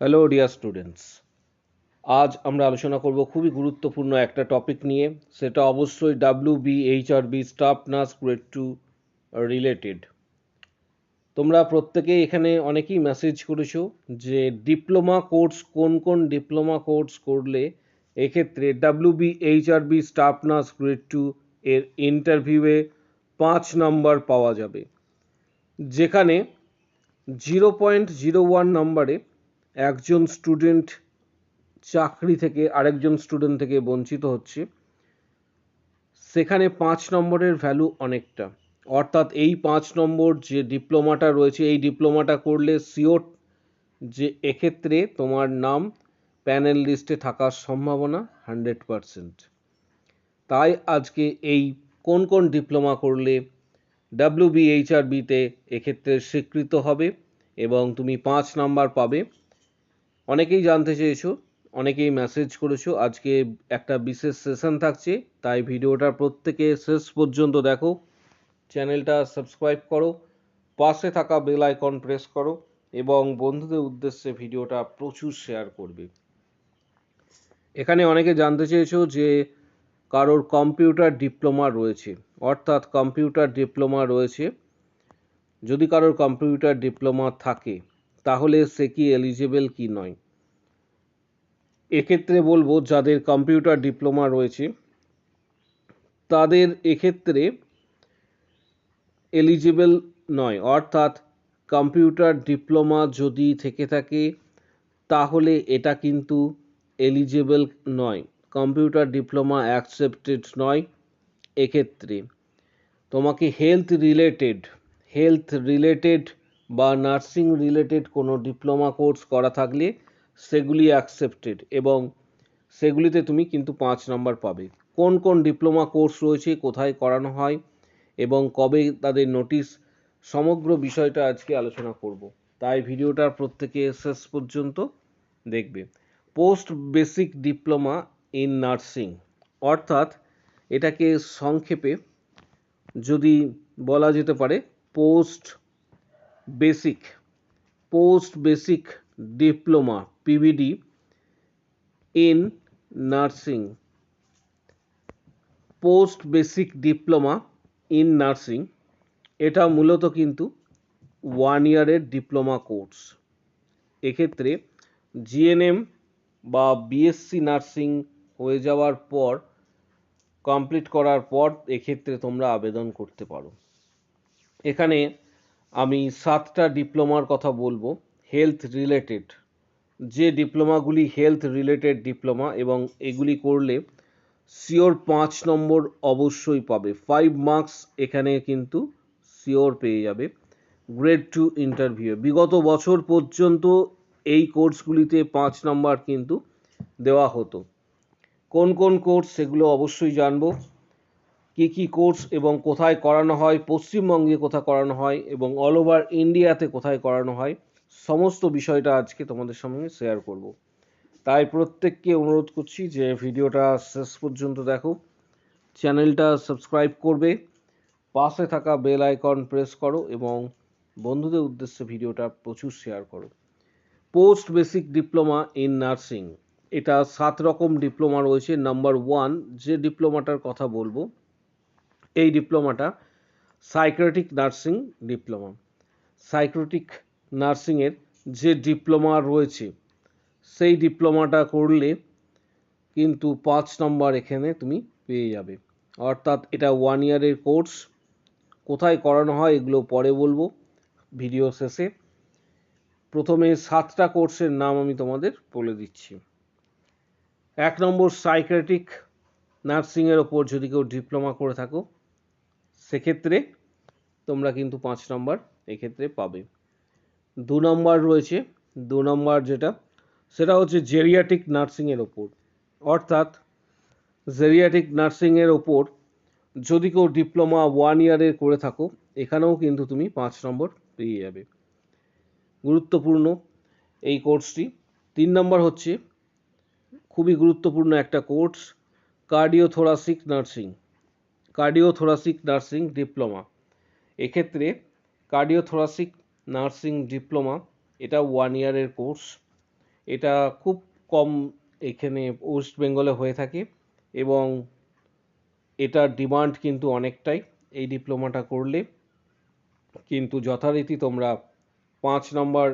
Hello dear students আজ আমরা আলোচনা করব খুবই গুরুত্বপূর্ণ একটা টপিক নিয়ে। সেটা অবশ্যই W B H R B staff nurse grade two related তোমরা প্রত্যেকে এখানে অনেকেই মেসেজ করেছ যে ডিপ্লোমা কোর্স কোন কোন ডিপ্লোমা কোর্স করলে এক্ষেত্রে W B H R B staff nurse grade two এর ইন্টারভিউয়ে পাঁচ নাম্বার পাওয়া যাবে। যেখানে জিরো পয়েন্ট জিরো ওয়ান নাম্বারে একজন স্টুডেন্ট চাকরি থেকে আরেকজন স্টুডেন্ট থেকে বঞ্চিত হচ্ছে। সেখানে পাঁচ নম্বরের ভ্যালু অনেকটা। অর্থাৎ এই পাঁচ নম্বর যে ডিপ্লোমাটা রয়েছে, এই ডিপ্লোমাটা করলে সিওর যে এক্ষেত্রে তোমার নাম প্যানেল লিস্টে থাকার সম্ভাবনা হান্ড্রেড পারসেন্ট তাই আজকে এই কোন কোন ডিপ্লোমা করলে ডাব্লিউ বিতে এক্ষেত্রে স্বীকৃত হবে এবং তুমি পাঁচ নাম্বার পাবে অনেকেই জানতে চেয়েছো, অনেকেই মেসেজ করেছ, আজকে একটা বিশেষ সেশন থাকছে, তাই ভিডিওটা প্রত্যেকে শেষ পর্যন্ত দেখো চ্যানেলটা সাবস্ক্রাইব করো, পাশে থাকা বেল আইকন প্রেস করো, এবং বন্ধুদের উদ্দেশ্যে ভিডিওটা প্রচুর শেয়ার করবে। এখানে অনেকে জানতে চেয়েছো যে কারোর কম্পিউটার ডিপ্লোমা রয়েছে, অর্থাৎ কম্পিউটার ডিপ্লোমা রয়েছে। যদি কারোর কম্পিউটার ডিপ্লোমা থাকে তাহলে সে কি এলিজেবল কি নয়? এক্ষেত্রে বলব, যাদের কম্পিউটার ডিপ্লোমা রয়েছে, তাদের এক্ষেত্রে এলিজিবল নয়। অর্থাৎ কম্পিউটার ডিপ্লোমা যদি থেকে থাকে, তাহলে এটা কিন্তু এলিজিবল নয়। কম্পিউটার ডিপ্লোমা অ্যাকসেপ্টেড নয় এক্ষেত্রে। তোমাকে হেলথ রিলেটেড হেলথ রিলেটেড বা নার্সিং রিলেটেড কোনো ডিপ্লোমা কোর্স করা থাকলে সেগুলি অ্যাকসেপ্টেড এবং সেগুলিতে তুমি কিন্তু পাঁচ নম্বর পাবে। কোন কোন ডিপ্লোমা কোর্স রয়েছে, কোথায় করানো হয় এবং কবে তাদের নোটিশ সমগ্র বিষয়টা আজকে আলোচনা করব। তাই ভিডিওটার প্রত্যেকে শেষ পর্যন্ত দেখবে। Post basic diploma in nursing অর্থাৎ এটাকে সংক্ষেপে যদি বলা যেতে পারে post basic post basic diploma PBD in nursing post basic diploma in nursing এটা মূলত কিন্তু ওয়ান ইয়ারের ডিপ্লোমা কোর্স এক্ষেত্রে জিএনএম বা বিএসসি নার্সিং হয়ে যাওয়ার পর কমপ্লিট করার পর এক্ষেত্রে তোমরা আবেদন করতে পারো। এখানে আমি সাতটা ডিপ্লোমার কথা বলব হেলথ রিলেটেড যে ডিপ্লোমাগুলি হেলথ রিলেটেড ডিপ্লোমা এবং এগুলি করলে সিওর পাঁচ নম্বর অবশ্যই পাবে। ফাইভ মার্কস এখানে কিন্তু সিওর পেয়ে যাবে। গ্রেড টু ইন্টারভিউ বিগত বছর পর্যন্ত এই কোর্সগুলিতে পাঁচ নম্বর কিন্তু দেওয়া হতো। কোন কোন কোর্স সেগুলো অবশ্যই জানব। কী কী কোর্স এবং কোথায় করানো হয়, পশ্চিমবঙ্গে কোথায় করানো হয় এবং অল ওভার ইন্ডিয়াতে কোথায় করানো হয়, সমস্ত বিষয়টা আজকে তোমাদের সঙ্গে শেয়ার করব। তাই প্রত্যেককে অনুরোধ করছি যে ভিডিওটা শেষ পর্যন্ত দেখো চ্যানেলটা সাবস্ক্রাইব করবে, পাশে থাকা বেল আইকন প্রেস করো এবং বন্ধুদের উদ্দেশ্যে ভিডিওটা প্রচুর শেয়ার করো। Post basic diploma in nursing এটা সাত রকম ডিপ্লোমা রয়েছে। নাম্বার ওয়ান যে ডিপ্লোমাটার কথা বলব এই ডিপ্লোমাটা সাইক্রেটিক নার্সিং ডিপ্লোমা সাইক্রেটিক নার্সিংয়ের যে ডিপ্লোমা রয়েছে, সেই ডিপ্লোমাটা করলে কিন্তু পাঁচ নম্বর এখানে তুমি পেয়ে যাবে। অর্থাৎ এটা ওয়ান ইয়ারের কোর্স কোথায় করানো হয় এগুলো পরে বলব ভিডিও শেষে। প্রথমে সাতটা কোর্সের নাম আমি তোমাদের বলে দিচ্ছি। এক নম্বর সাইক্রেটিক নার্সিংয়ের ওপর যদি কেউ ডিপ্লোমা করে থাকো সেক্ষেত্রে তোমরা কিন্তু পাঁচ নম্বর এক্ষেত্রে পাবে। দু নম্বর রয়েছে, দু নম্বর যেটা, সেটা হচ্ছে জেরিয়াটিক নার্সিংয়ের ওপর। অর্থাৎ জেরিয়াটিক নার্সিংয়ের ওপর যদি কেউ ডিপ্লোমা ওয়ান ইয়ারের করে থাকো, এখানেও কিন্তু তুমি পাঁচ নম্বর পেয়ে যাবে। গুরুত্বপূর্ণ এই কোর্সটি তিন নম্বর হচ্ছে, খুবই গুরুত্বপূর্ণ একটা course cardiothoracic nursing cardiothoracic nursing diploma. এক্ষেত্রে কার্ডিওথোরাসিক নার্সিং ডিপ্লোমা, এটা ওয়ান ইয়ারের কোর্স। এটা খুব কম এখানে ওয়েস্ট বেঙ্গলে হয়ে থাকে এবং এটার ডিমান্ড কিন্তু অনেকটাই এই ডিপ্লোমাটা করলে। কিন্তু যথারীতি তোমরা পাঁচ নম্বর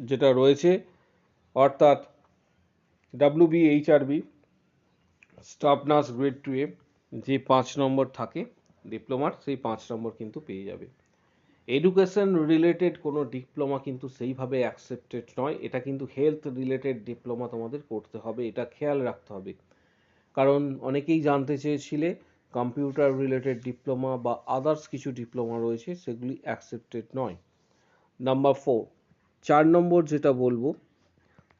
যেটা রয়েছে, অর্থাৎ WBHRB staff nurse grade two এ যে পাঁচ নম্বর থাকে ডিপ্লোমার সেই পাঁচ নম্বর কিন্তু পেয়ে যাবে। এডুকেশন রিলেটেড কোনো ডিপ্লোমা কিন্তু সেইভাবে অ্যাকসেপ্টেড নয়। এটা কিন্তু হেলথ রিলেটেড ডিপ্লোমা তোমাদের করতে হবে, এটা খেয়াল রাখতে হবে। কারণ অনেকেই জানতে চেয়েছিলে কম্পিউটার রিলেটেড ডিপ্লোমা বা আদার্স কিছু ডিপ্লোমা রয়েছে, সেগুলি অ্যাকসেপ্টেড নয়। নাম্বার ফোর চার নম্বর যেটা বলব,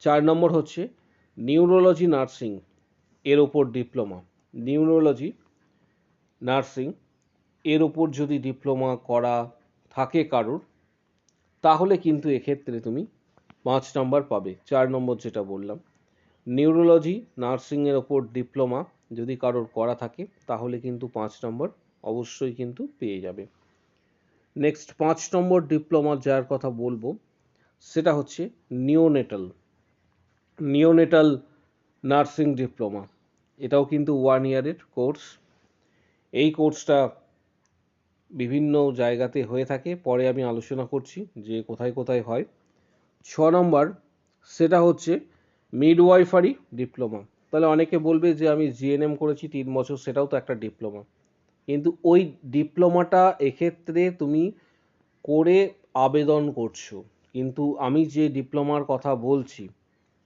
চার নম্বর হচ্ছে নিউরোলজি নার্সিং এর ওপর ডিপ্লোমা নিউরোলজি নার্সিং, এর ওপর যদি ডিপ্লোমা করা থাকে কারোর, তাহলে কিন্তু এক্ষেত্রে তুমি পাঁচ নম্বর পাবে। চার নম্বর যেটা বললাম, নিউরোলজি নার্সিংয়ের ওপর ডিপ্লোমা যদি কারোর করা থাকে, তাহলে কিন্তু পাঁচ নম্বর অবশ্যই কিন্তু পেয়ে যাবে। নেক্সট, পাঁচ নম্বর ডিপ্লোমা যার কথা বলব, সেটা হচ্ছে নিওনেটাল। নিওনেটাল নার্সিং ডিপ্লোমা, এটাও কিন্তু ওয়ান ইয়ারের কোর্স। এই কোর্সটা বিভিন্ন জায়গাতে হয়ে থাকে। পরে আমি আলোচনা করছি যে কোথায় কোথায় হয়। ছ নম্বর, সেটা হচ্ছে মিডওয়াইফারি ডিপ্লোমা তাহলে অনেকে বলবে যে আমি জিএনএম করেছি, তিন বছর সেটাও তো একটা ডিপ্লোমা কিন্তু ওই ডিপ্লোমাটা এক্ষেত্রে তুমি করে আবেদন করছ। কিন্তু আমি যে ডিপ্লোমার কথা বলছি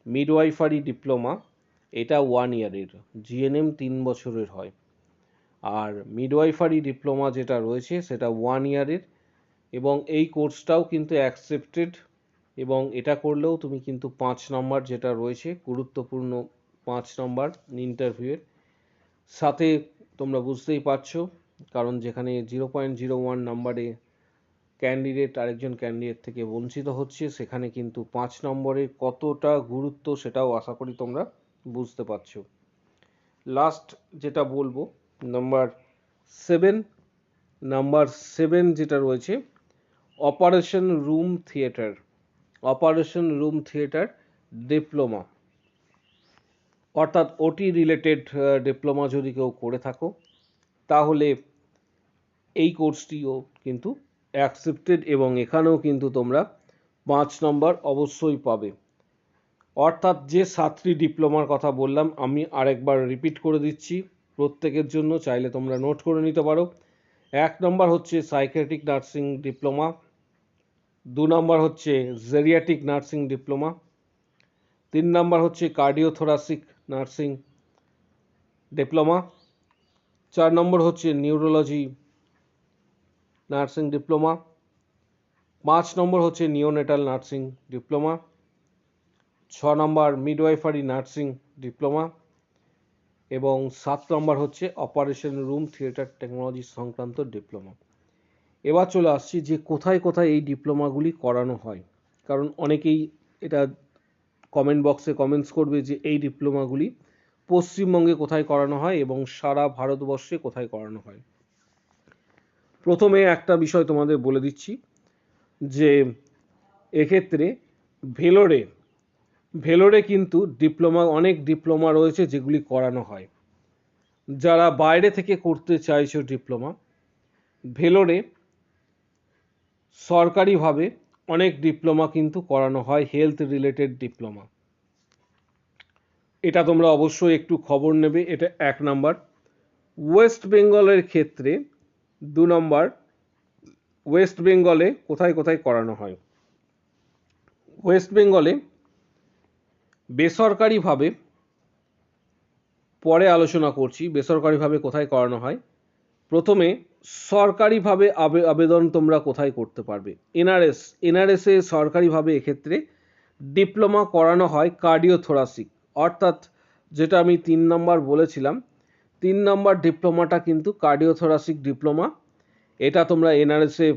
মিডওয়াইফারি ডিপ্লোমা এটা ওয়ান ইয়ারের জিএনএম তিন বছরের হয়। আর মিডওয়াইফারি ডিপ্লোমা যেটা রয়েছে, সেটা ওয়ান ইয়ারের এবং এই কোর্সটাও কিন্তু অ্যাকসেপ্টেড এবং এটা করলেও তুমি কিন্তু পাঁচ নম্বর যেটা রয়েছে, গুরুত্বপূর্ণ পাঁচ নম্বর ইন্টারভিউয়ের সাথে তোমরা বুঝতেই পারছ, কারণ যেখানে জিরো পয়েন্ট জিরো ওয়ান নাম্বারে ক্যান্ডিডেট আরেকজন ক্যান্ডিডেট থেকে বঞ্চিত হচ্ছে, সেখানে কিন্তু পাঁচ নম্বরে কতটা গুরুত্ব সেটাও আশা করি তোমরা বুঝতে পারছ। লাস্ট যেটা বলব নাম্বার সেভেন নাম্বার সেভেন যেটা রয়েছে, operation room theatre, operation room theatre diploma. অর্থাৎ ওটি রিলেটেড ডিপ্লোমা যদি কেউ করে থাকো, তাহলে এই কোর্সটিও কিন্তু অ্যাকসেপ্টেড এবং এখানেও কিন্তু তোমরা পাঁচ নম্বর অবশ্যই পাবে। অর্থাৎ যে সাতটি ডিপ্লোমার কথা বললাম, আমি আরেকবার রিপিট করে দিচ্ছি। প্রত্যেকের জন্য চাইলে তোমরা নোট করে নিতে পারো। এক নম্বর হচ্ছে সাইকেট্রিক নার্সিং ডিপ্লোমা দু নম্বর হচ্ছে জেরিয়াটিক নার্সিং ডিপ্লোমা তিন নম্বর হচ্ছে কার্ডিওথোরাসিক নার্সিং ডিপ্লোমা চার নম্বর হচ্ছে নিউরোলজি নার্সিং ডিপ্লোমা পাঁচ নম্বর হচ্ছে নিওনেটাল নার্সিং ডিপ্লোমা ছ নম্বর মিডওয়াইফারি নার্সিং ডিপ্লোমা এবং সাত নম্বর হচ্ছে অপারেশন রুম থিয়েটার টেকনোলজি সংক্রান্ত ডিপ্লোমা এবার চলে আসছি যে কোথায় কোথায় এই ডিপ্লোমাগুলি করানো হয়। কারণ অনেকেই এটা কমেন্ট বক্সে কমেন্টস করবে যে এই ডিপ্লোমাগুলি পশ্চিমবঙ্গে কোথায় করানো হয় এবং সারা ভারতবর্ষে কোথায় করানো হয়। প্রথমে একটা বিষয় তোমাদের বলে দিচ্ছি যে এক্ষেত্রে ভেলোরে ভেলোরে কিন্তু ডিপ্লোমা, অনেক ডিপ্লোমা রয়েছে যেগুলি করানো হয়। যারা বাইরে থেকে করতে চাইছো ডিপ্লোমা, ভেলোরে সরকারিভাবে অনেক ডিপ্লোমা কিন্তু করানো হয়, হেলথ রিলেটেড ডিপ্লোমা। এটা তোমরা অবশ্যই একটু খবর নেবে, এটা এক নাম্বার। ওয়েস্ট বেঙ্গলের ক্ষেত্রে দু নম্বর, ওয়েস্ট বেঙ্গলে কোথায় কোথায় করানো হয়? ওয়েস্ট বেঙ্গলে বেসরকারিভাবে পরে আলোচনা করছি, বেসরকারিভাবে কোথায় করানো হয়। প্রথমে সরকারিভাবে আবে- আবেদন তোমরা কোথায় করতে পারবে। এনআরএস, এনআরএসে সরকারিভাবে এক্ষেত্রে ডিপ্লোমা করানো হয় কার্ডিওথোরাসিক, অর্থাৎ যেটা আমি তিন নম্বর বলেছিলাম, তিন নম্বর ডিপ্লোমাটা কিন্তু কার্ডিওথোরাসিক ডিপ্লোমা। এটা তোমরা এনআরএসে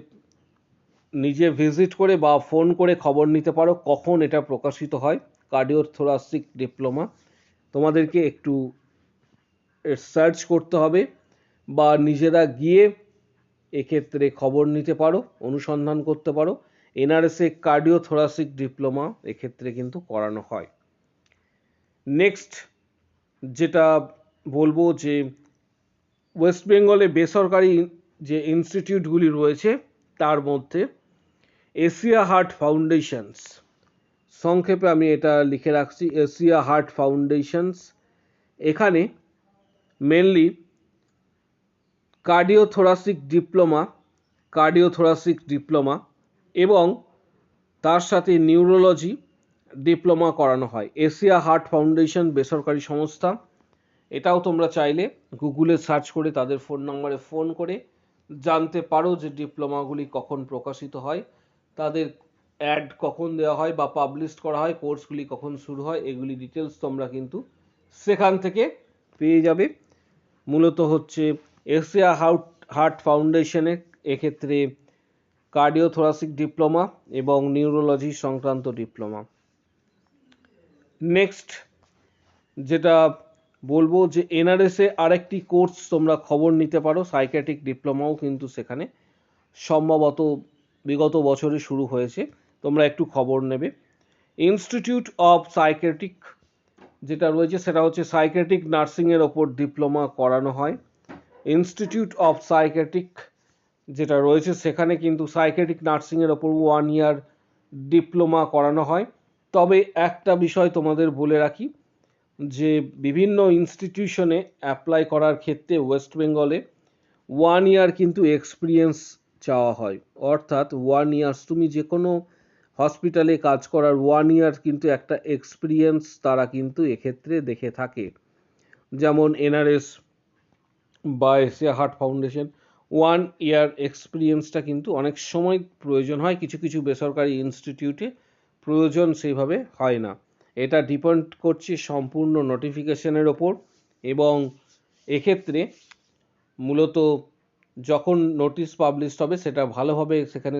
নিজে ভিজিট করে বা ফোন করে খবর নিতে পারো কখন এটা প্রকাশিত হয়। কার্ডিওথোরাসিক ডিপ্লোমা তোমাদেরকে একটু সার্চ করতে হবে বা নিজেরা গিয়ে এক্ষেত্রে খবর নিতে পারো, অনুসন্ধান করতে পারো। এনআরএসে কার্ডিওথোরাসিক ডিপ্লোমা এক্ষেত্রে কিন্তু করানো হয়। নেক্সট যেটা বলব যে ওয়েস্ট বেঙ্গলে বেসরকারি যে ইনস্টিটিউটগুলি রয়েছে, তার মধ্যে এশিয়া হার্ট ফাউন্ডেশনস সংক্ষেপে আমি এটা লিখে রাখছি, এশিয়া হার্ট ফাউন্ডেশনস। এখানে mainly cardiothoracic diploma cardiothoracic diploma এবং তার সাথে নিউরোলজি ডিপ্লোমা করানো হয়। এশিয়া হার্ট ফাউন্ডেশন বেসরকারি সংস্থা। এটাও তোমরা চাইলে গুগলে সার্চ করে তাদের ফোন নম্বরে ফোন করে জানতে পারো যে ডিপ্লোমাগুলি কখন প্রকাশিত হয়। তাদের অ্যাড কখন দেওয়া হয় বা পাবলিশ করা হয় কোর্সগুলি কখন শুরু হয়, এগুলি ডিটেলস তোমরা কিন্তু সেখান থেকে পেয়ে যাবে। মূলত হচ্ছে এশিয়া হাউট হার্ট ফাউন্ডেশনের এক্ষেত্রে কার্ডিওথোরাসিক ডিপ্লোমা এবং নিউরোলজি সংক্রান্ত ডিপ্লোমা নেক্সট যেটা বলব যে এনআরএসে আরেকটি কোর্স তোমরা খবর নিতে পারো সাইকেটিক ডিপ্লোমাও কিন্তু সেখানে সম্ভবত বিগত বছরে শুরু হয়েছে। তোমরা একটু খবর নেবে। ইনস্টিটিউট অফ সাইকেটিক যেটা রয়েছে, সেটা হচ্ছে সাইকেট্রিক নার্সিংয়ের ওপর ডিপ্লোমা করানো হয়। ইনস্টিটিউট অফ সাইকেট্রিক যেটা রয়েছে, সেখানে কিন্তু সাইকেট্রিক নার্সিংয়ের ওপর ওয়ান ইয়ার ডিপ্লোমা করানো হয়। তবে একটা বিষয় তোমাদের বলে রাখি, যে বিভিন্ন ইনস্টিটিউশনে অ্যাপ্লাই করার ক্ষেত্রে ওয়েস্ট বেঙ্গলে ওয়ান ইয়ার কিন্তু এক্সপিরিয়েন্স চাওয়া হয়। অর্থাৎ ওয়ান ইয়ার্স তুমি যে কোনো হসপিটালে কাজ করার ওয়ান ইয়ার কিন্তু একটা এক্সপিরিয়েন্স তারা কিন্তু এক্ষেত্রে দেখে থাকে। যেমন এনআরএস বা Asia heart foundation one year এক্সপিরিয়েন্সটা কিন্তু অনেক সময় প্রয়োজন হয়, কিছু কিছু বেসরকারি ইনস্টিটিউটে প্রয়োজন সেইভাবে হয় না। এটা ডিপেন্ড করছে সম্পূর্ণ নোটিফিকেশনের ওপর এবং এক্ষেত্রে মূলত যখন নোটিশ পাবলিশ হবে, সেটা ভালোভাবে সেখানে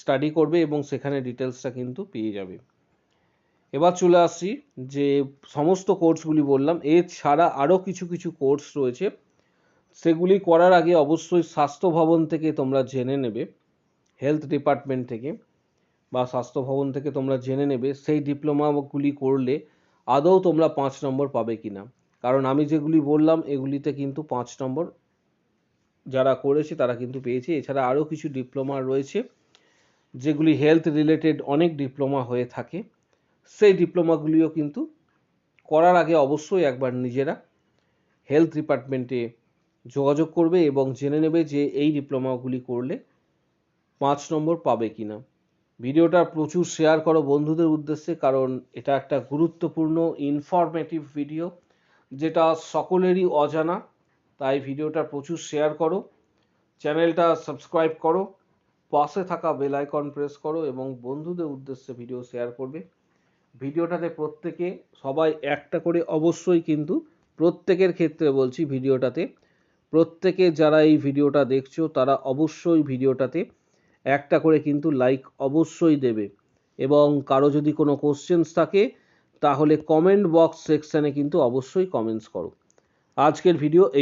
স্টাডি করবে এবং সেখানে ডিটেলসটা কিন্তু পেয়ে যাবে। এবার চলে আসছি যে সমস্ত কোর্সগুলি বললাম, এছাড়া আরও কিছু কিছু কোর্স রয়েছে। সেগুলি করার আগে অবশ্যই স্বাস্থ্য ভবন থেকে তোমরা জেনে নেবে হেলথ ডিপার্টমেন্ট থেকে, বা স্বাস্থ্য ভবন থেকে তোমরা জেনে নেবে, সেই ডিপ্লোমাগুলি করলে আদৌ তোমরা পাঁচ নম্বর পাবে কি না কারণ আমি যেগুলি বললাম, এগুলিতে কিন্তু পাঁচ নম্বর যারা করেছে তারা কিন্তু পেয়েছে। এছাড়া আরও কিছু ডিপ্লোমা রয়েছে, যেগুলি হেলথ রিলেটেড অনেক ডিপ্লোমা হয়ে থাকে। সেই ডিপ্লোমাগুলিও কিন্তু করার আগে অবশ্যই একবার নিজেরা হেলথ ডিপার্টমেন্টে যোগাযোগ করবে এবং জেনে নেবে যে এই ডিপ্লোমাগুলি করলে পাঁচ নম্বর পাবে কি না ভিডিওটা প্রচুর শেয়ার করো বন্ধুদের উদ্দেশ্যে, কারণ এটা একটা গুরুত্বপূর্ণ ইনফরমেটিভ ভিডিও যেটা সকলেরই অজানা। তাই ভিডিওটা প্রচুর শেয়ার করো। চ্যানেলটা সাবস্ক্রাইব করো। পাশে থাকা বেল আইকন প্রেস করো এবং বন্ধুদের উদ্দেশ্যে ভিডিও শেয়ার করবে। ভিডিওটাতে প্রত্যেকে, সবাই একটা করে অবশ্যই কিন্তু প্রত্যেকের ক্ষেত্রে বলছি ভিডিওটাতে, প্রত্যেকে যারা এই ভিডিওটা দেখছ, তারা অবশ্যই ভিডিওটাতে একটা করে কিন্তু লাইক অবশ্যই দেবে। এবং কারও যদি কোনো কোশ্চেন্স থাকে, তাহলে কমেন্ট বক্স সেকশানে কিন্তু অবশ্যই কমেন্টস করো। আজকের ভিডিও এই